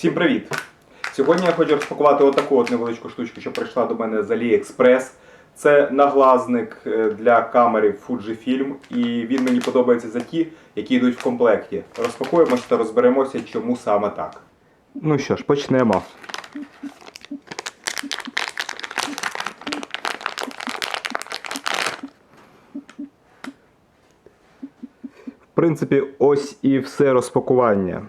Всім привіт! Сьогодні я хочу розпакувати отаку от невеличку штучку, що прийшла до мене з AliExpress. Це наглазник е, для камери Fujifilm, і він мені подобається за ті, які йдуть в комплекті. Розпакуємося та розберемося, чому саме так. Ну що ж, почнемо. В принципі, ось і все розпакування.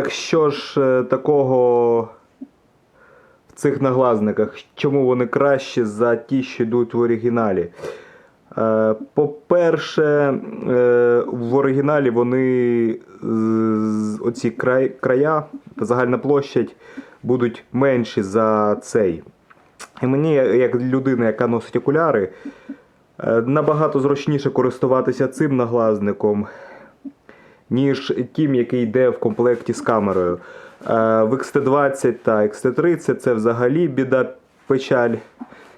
Так що ж е, такого в цих наглазниках? Чому вони кращі за ті, що йдуть в оригіналі? Е, По-перше, е, в оригіналі вони оці края, загальна площадь будуть менші за цей. І мені, як людина, яка носить окуляри, набагато зручніше користуватися цим наглазником, ніж тим, який йде в комплекті з камерою. Е, В XT20 та XT30 це взагалі біда печаль.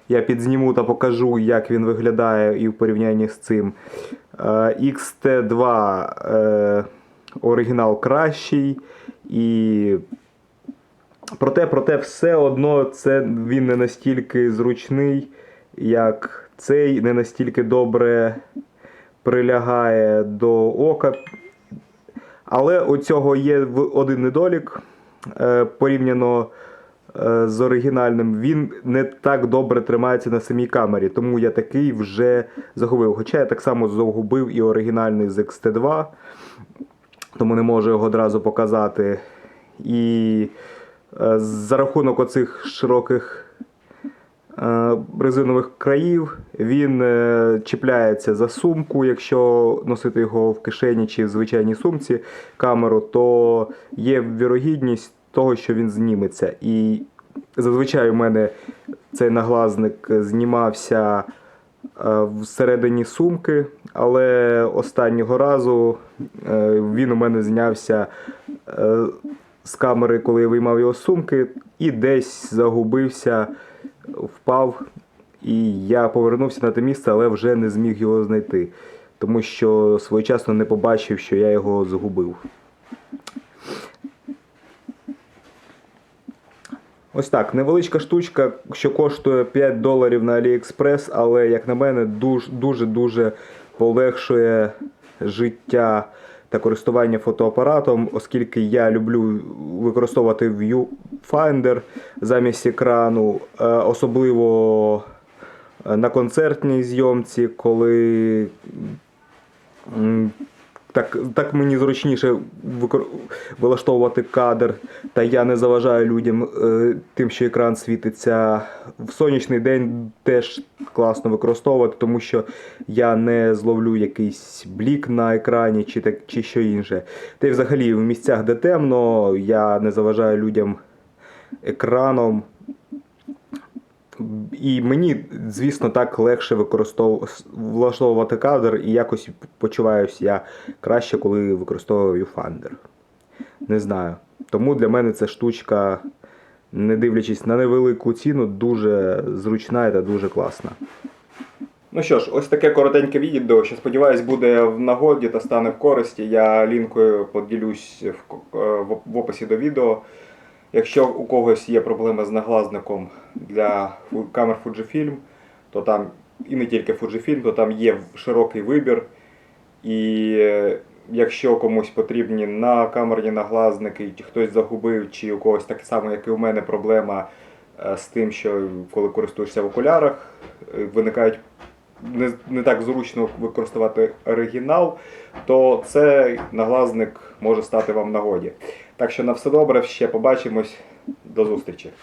Я підзніму та покажу, як він виглядає і в порівнянні з цим. Е, XT2 е, оригінал кращий. І проте, проте все одно це він не настільки зручний, як цей, не настільки добре прилягає до ока. Але у цього є один недолік е, порівняно е, з оригінальним. Він не так добре тримається на самій камері, тому я такий вже загубив. Хоча я так само загубив і оригінальний з XT2, тому не можу його одразу показати. І е, за рахунок оцих широких резинових країв він е, чіпляється за сумку, якщо носити його в кишені чи в звичайній сумці камеру, то є вірогідність того, що він зніметься. І зазвичай у мене цей наглазник знімався е, всередині сумки, але останнього разу е, він у мене знявся е, з камери, коли я виймав його з сумки, і десь загубився, впав. І я повернувся на те місце, але вже не зміг його знайти, тому що своєчасно не побачив, що я його згубив. Ось так, невеличка штучка, що коштує 5 доларів на AliExpress, але, як на мене, дуже дуже дуже полегшує життя та користування фотоапаратом, оскільки я люблю використовувати Viewfinder замість екрану, е, особливо е, на концертній зйомці, коли так, так мені зручніше викор... вилаштовувати кадр, та я не заважаю людям е, тим, що екран світиться. В сонячний день теж класно використовувати, тому що я не зловлю якийсь блік на екрані чи, так, чи що інше. Та й взагалі в місцях, де темно, я не заважаю людям екраном. І мені, звісно, так легше використовувати влаштовувати кадр, і якось почуваюся я краще, коли використовую Viewfinder. Не знаю. Тому для мене ця штучка, не дивлячись на невелику ціну, дуже зручна та дуже класна. Ну що ж, ось таке коротеньке відео, що сподіваюсь буде в нагоді та стане в користі. Я лінкою поділюсь в, е, описі до відео. Якщо у когось є проблеми з наглазником для камер Fujifilm, то там і не тільки Fujifilm, то там є широкий вибір. І е, якщо комусь потрібні на камерні наглазники, чи хтось загубив, чи у когось так само, як і у мене, проблема е, з тим, що коли користуєшся в окулярах, е, виникають не, не так зручно використовувати оригінал, то цей наглазник може стати вам нагоді. Так що на все добре, ще побачимось. До зустрічі.